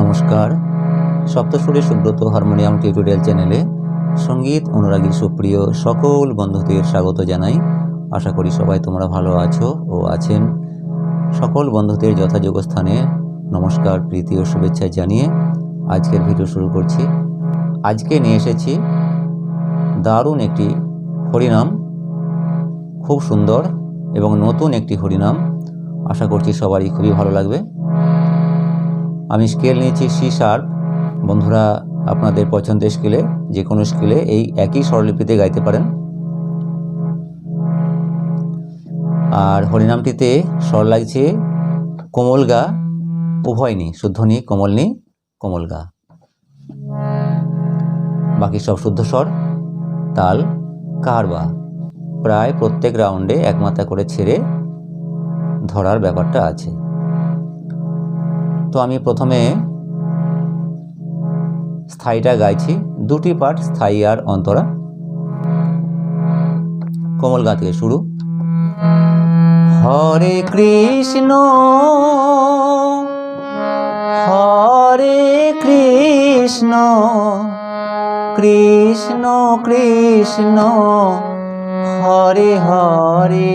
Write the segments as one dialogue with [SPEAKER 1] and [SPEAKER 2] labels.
[SPEAKER 1] নমস্কার সপ্তস্বরে Subrata harmonium tutorial চ্যানেলে সঙ্গীত অনুরাগী সুপ্রিয় সকল বন্ধুদের স্বাগত জানাই আশা করি সবাই তোমরা ভালো আছো ও আছেন সকল বন্ধুদের যথাযোগ্য স্থানে নমস্কার প্রীতি ও শুভেচ্ছা জানিয়ে আজকের ভিডিও শুরু করছি আজকে নিয়ে এসেছি দারুণ একটি হরিনাম খুব সুন্দর এবং নতুন একটি হরিনাম আশা করছি সবারই খুবই ভালো লাগবে আমি স্কেল নিয়েছি সি শার্প বন্ধুরা আপনাদের পছন্দের স্কেলে যে কোনো স্কেলে এই একই স্বরলিপিতে গাইতে পারেন আর হরিনামটিতে স্বর লাগছে কোমল গা উভয় নি শুদ্ধ নি কোমল নি কোমল গা বাকি সব শুদ্ধ স্বর তাল কারবা প্রায় প্রত্যেক রাউন্ডে একমাত্রা করে ছেড়ে ধরার ব্যাপারটা আছে তো আমি প্রথমে স্থায়ীটা গাইছি দুটি পার্ট স্থায়ী আর অন্তরা কোমল গা থেকে শুরু হরে কৃষ্ণ হরে কৃষ্ণ কৃষ্ণ কৃষ্ণ হরে হরে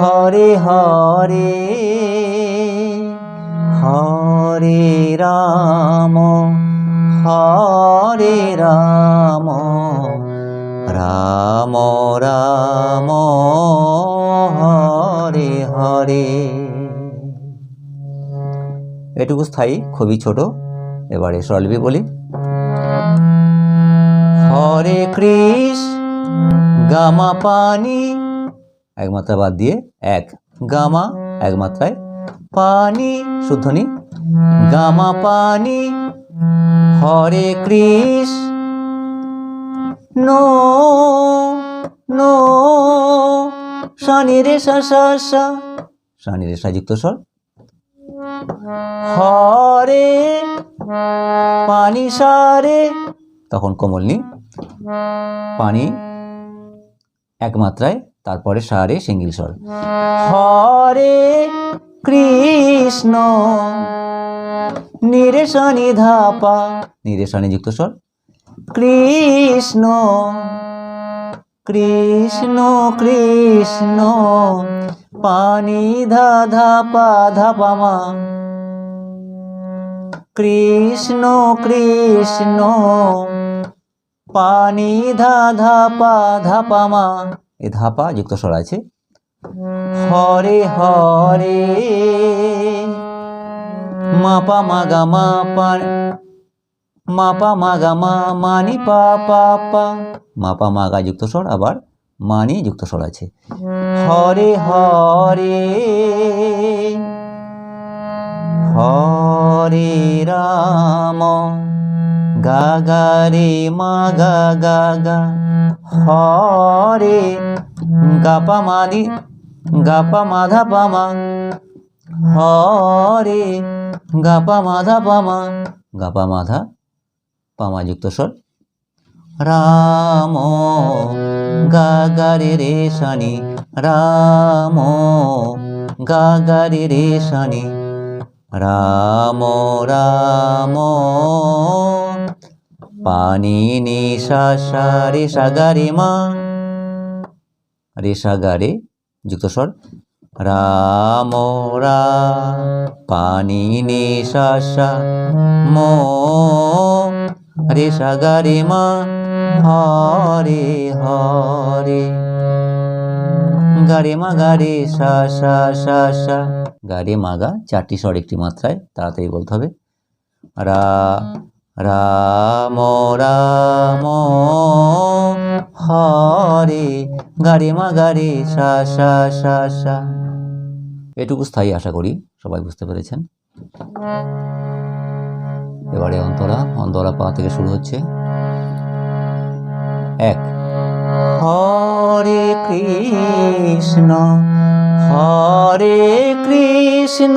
[SPEAKER 1] হরে হরে হরে রাম হরে রাম রাম রাম হরে হরে এটুকু স্থায়ী খুবই ছোট এবারে সরলবি বলি হরে কৃষ গামা পানি এক মাত্রা বাদ দিয়ে এক গামা এক মাত্রায় পানি শুদ্ধনি গামা পানি হরে কৃষ নো নো শানি রে সা সা সা সানি রে সা যুক্ত স্বর হরে পানি সারে তখন কোমল নি পানি একমাত্রায় তারপরে সারে সিঙ্গিল স্বর হ্যাঁ। হরে কৃষ্ণ নিরেশনি ধাপা নিরেশনি যুক্ত স্বর কৃষ্ণ কৃষ্ণ কৃষ্ণ পানি ধা ধাপা ধাপা মা কৃষ্ণ কৃষ্ণ পানি ধা ধাপা ধাপা মা এ ধাপা যুক্ত স্বর আছে হরে হরে মাপা মাগা মা মাপা মাগা মা মানি পা পা পা মাপা মাগা যুক্ত স্বর আবার মানি যুক্ত স্বর আছে হরে হরে হরে রাম গা রে মা গা গা গা হ রে গাপা মাদি গাপা মাধা পামা হ রে গাপা মাধা পামা গাপা মাধা পামা যুক্ত স্বর রাম গা গা রে রে শানি রাম গা গা রে রে শানি রাম রাম পানি নিশা সারে সাগারে মা রে সাগারে যুক্ত স্বর রাম রা পানি নিশা সা মো রে সাগারে মা হরে হরে গারে মা গারে সা সা সা সা গারে মাগা চারটি স্বর একটি মাত্রায় তাড়াতাড়ি বলতে হবে রা রাম রাম হরে গাড়ি মা গাড়ি সা সা সা সা এটুকু স্থায়ী আশা করি সবাই বুঝতে পেরেছেন এবারে অন্তরা অন্তরা পা থেকে শুরু হচ্ছে এক হরে কৃষ্ণ হরে কৃষ্ণ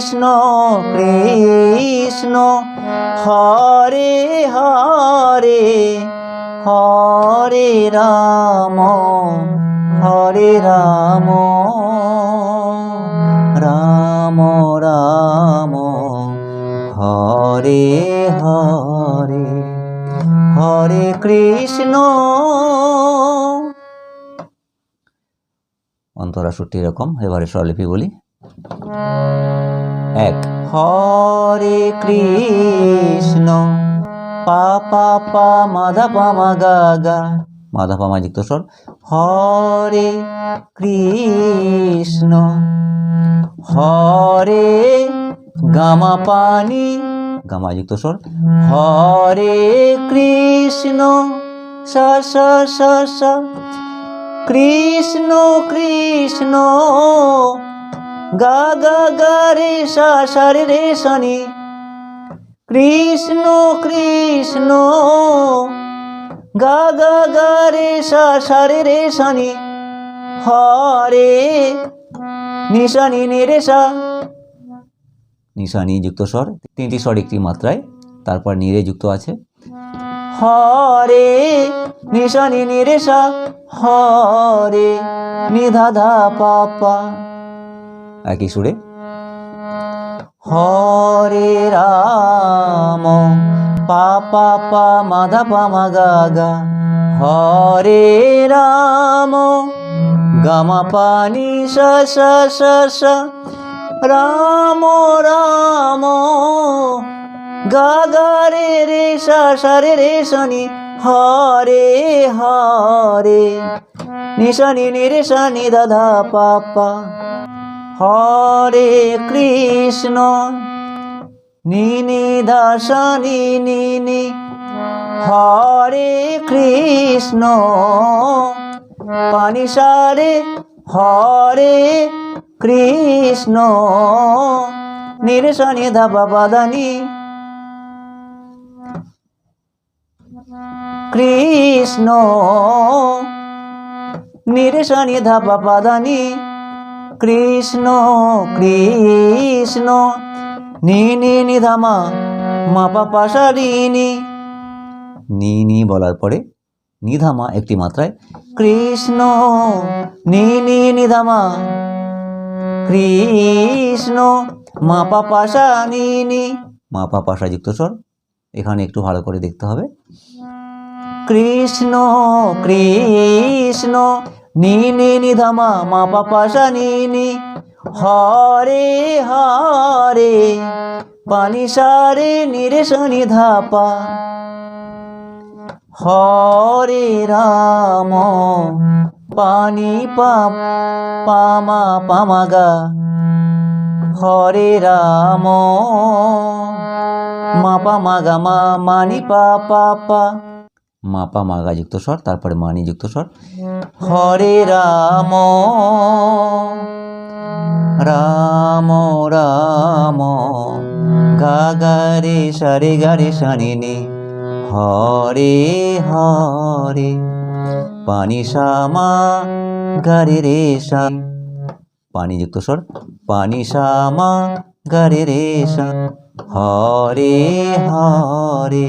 [SPEAKER 1] কৃষ্ণ কৃষ্ণ হরে হরে হরে রাম হরে রাম রাম রাম হরে হরে হরে কৃষ্ণ অন্তরা সত্যি এরকম এবারে স্বরলিপি বলি এক হরে কৃষ্ণ পা পা পা মাধা পা মা গা গা মাধা পা মা যুক্ত স্বর হরে কৃষ্ণ হরে গামা পানি গামা যুক্ত স্বর হরে কৃষ্ণ সা সা সা কৃষ্ণ কৃষ্ণ গা গা গা রে সা রে শনি কৃষ্ণ কৃষ্ণ গা গা গা রে সা রে শনি হরে নিশানি নিরেশা নিশানি যুক্ত স্বর তিনটি স্বর একটি মাত্রায় তারপর নিরে যুক্ত আছে হরে নিশানি নিরেশা হরে নিধাধা পাপা একই সুরে হরে রাম পা পা পা মাধা পা মা গা গা হরে রাম গামা পানি সা রাম রাম গাগা রে রে সা রে শনি হরে হরে নিশানি শনি দাদা পাপা হরে কৃষ্ণ নিনি দাসনি নিনি হরে কৃষ্ণ সারে হরে কৃষ্ণ নিরসনি ধাবা বাদানি কৃষ্ণ নিরসনি ধাবা বাদানি কৃষ্ণ কৃষ্ণ নি নি নি ধামা মাপা পাশা নি নি বলার পরে নিধামা একটি মাত্রায় কৃষ্ণ নি নি নিধামা কৃষ্ণ মা পাপা পাশা নি মা পা পাশা যুক্ত স্বর এখানে একটু ভালো করে দেখতে হবে কৃষ্ণ কৃষ্ণ నీ నీ মা మా పపశ হরে হরে পানি সারে নিরে শনি ধাপা হরে রাম পানি পামা গা হরে রাম মা গা মা মানি পা পা মাপা মাগা যুক্ত স্বর তারপরে মানি যুক্ত স্বর হ্যাঁ। হরে রাম রাম রাম গা গা রে সারে গা রে সানি নি হরে হরে পানি শ্যামা গারে রে সান পানি যুক্ত স্বর পানি শ্যামা গারে রে সান হরে হরে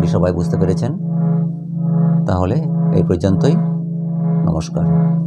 [SPEAKER 1] করি সবাই বুঝতে পেরেছেন তাহলে এই পর্যন্তই নমস্কার